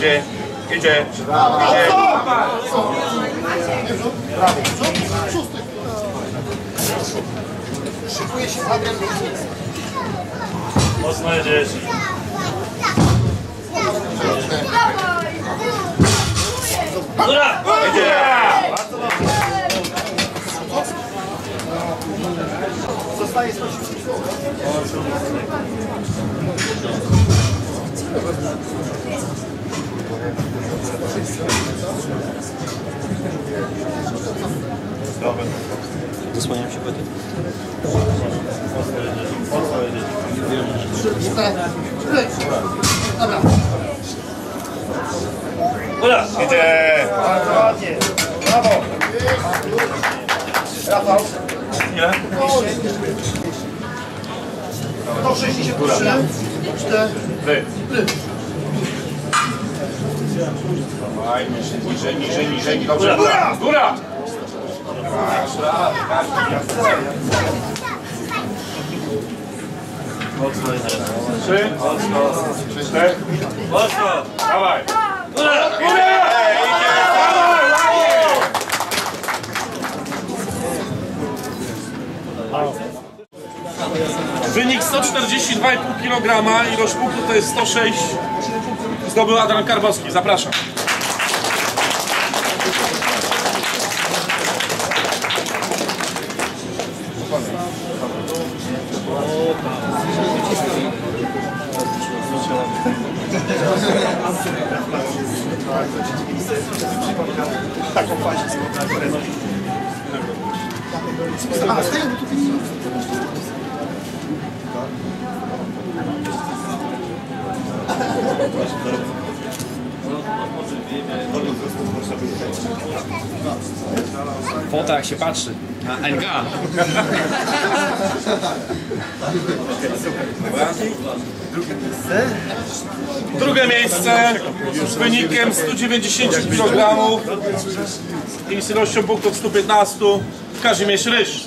Idzie, idzie, idzie. Mocno jedziesz. Góra! Idzie! Zasłaniam się pety. Góra! Idzie! Bardzo ładnie. Brawo. Rafał. Ile? 163. 4. Wy. Dawaj, niżej, niżej, niżej, dobrze. Góra! Góra! Trzy. Cztery. Mocno. Dawaj. Góra! Ładnie! Wynik 142,5 kg, ilość punktów to jest 106. Zdobył Adam Karbowski. Zapraszam. Fota jak się patrzy. Na NG. Drugie miejsce z wynikiem 190 kg i z ilością punktów 115 Kazimierz Ryż.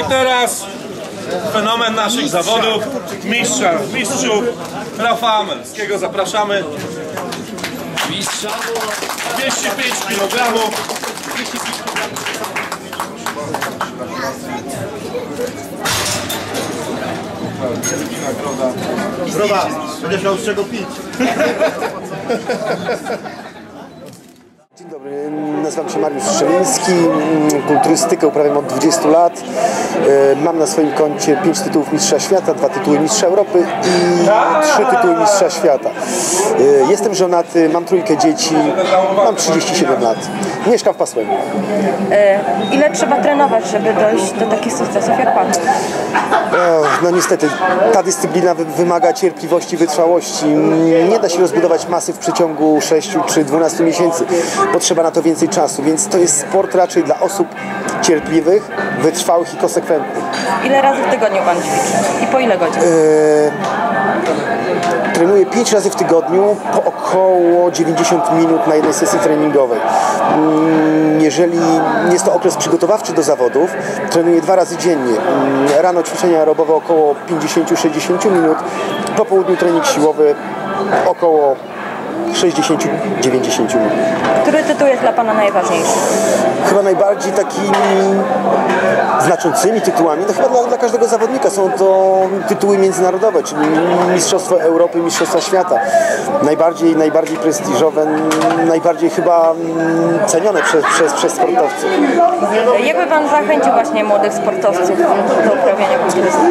i teraz fenomen naszych zawodów, mistrza, mistrzów Rafała Melskiego. Zapraszamy. Mistrza. 205 kg. Zdrowa. Będziesz miał z czego pić. Dzień dobry, nazywam się Mariusz Strzeliński, mm, kulturystykę uprawiam od 20 lat. E, Mam na swoim koncie 5 tytułów Mistrza Świata, 2 tytuły Mistrza Europy i 3 tytuły Mistrza Świata. E, Jestem żonaty, mam trójkę dzieci, mam 37 lat. Mieszkam w Pasłęgu. E, Ile trzeba trenować, żeby dojść do takich sukcesów jak Pan? No niestety, ta dyscyplina wy- wymaga cierpliwości, wytrwałości. Nie da się rozbudować masy w przeciągu 6 czy 12 miesięcy. Potrzeba na to więcej czasu, więc to jest sport raczej dla osób cierpliwych, wytrwałych i konsekwentnych. Ile razy w tygodniu Pan ćwiczy? I po ile godzin? Trenuję 5 razy w tygodniu po około 90 minut na jednej sesji treningowej. Mm, Jeżeli jest to okres przygotowawczy do zawodów, trenuję dwa razy dziennie. Mm, Rano ćwiczenia aerobowe około 50-60 minut, po południu trening siłowy około 60-90 minut. Który tytuł jest dla Pana najważniejszy? Chyba najbardziej takimi znaczącymi tytułami, to chyba dla, dla każdego zawodnika są to tytuły międzynarodowe, czyli Mistrzostwo Europy, Mistrzostwa Świata. Najbardziej, najbardziej prestiżowe, najbardziej chyba mm, cenione przez, przez, przez sportowców. Jakby Pan zachęcił właśnie młodych sportowców do uprawiania kulturystyki?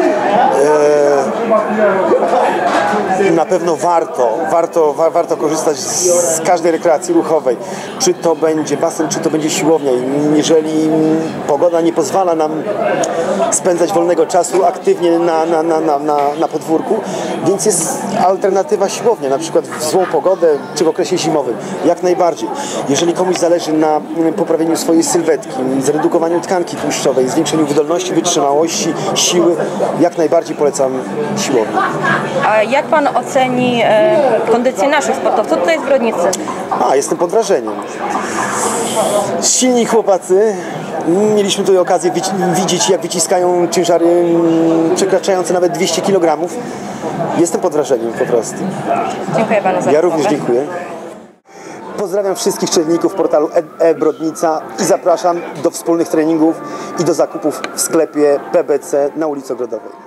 Na na pewno warto, warto, wa, warto korzystać z, z każdej rekreacji ruchowej. Czy to będzie basen, czy to będzie siłownia. Jeżeli pogoda nie pozwala nam spędzać wolnego czasu aktywnie na, na, na, na, na, na podwórku, więc jest alternatywa siłownia, na przykład w złą pogodę, czy w okresie zimowym. Jak najbardziej. Jeżeli komuś zależy na poprawieniu swojej sylwetki, zredukowaniu tkanki tłuszczowej, zwiększeniu wydolności, wytrzymałości, siły, jak najbardziej polecam siłownię. A jak pan oceni e, kondycję naszych sportowców tutaj z Brodnicy? A, jestem pod wrażeniem. Silni chłopacy. Mieliśmy tutaj okazję widzieć- jak wyciskają ciężary mm, przekraczające nawet 200 kg. Jestem pod wrażeniem po prostu. Dziękuję panu za Ja również dziękuję. Pozdrawiam wszystkich czytelników portalu E- e-Brodnica i zapraszam do wspólnych treningów i do zakupów w sklepie PBC na ulicy Ogrodowej.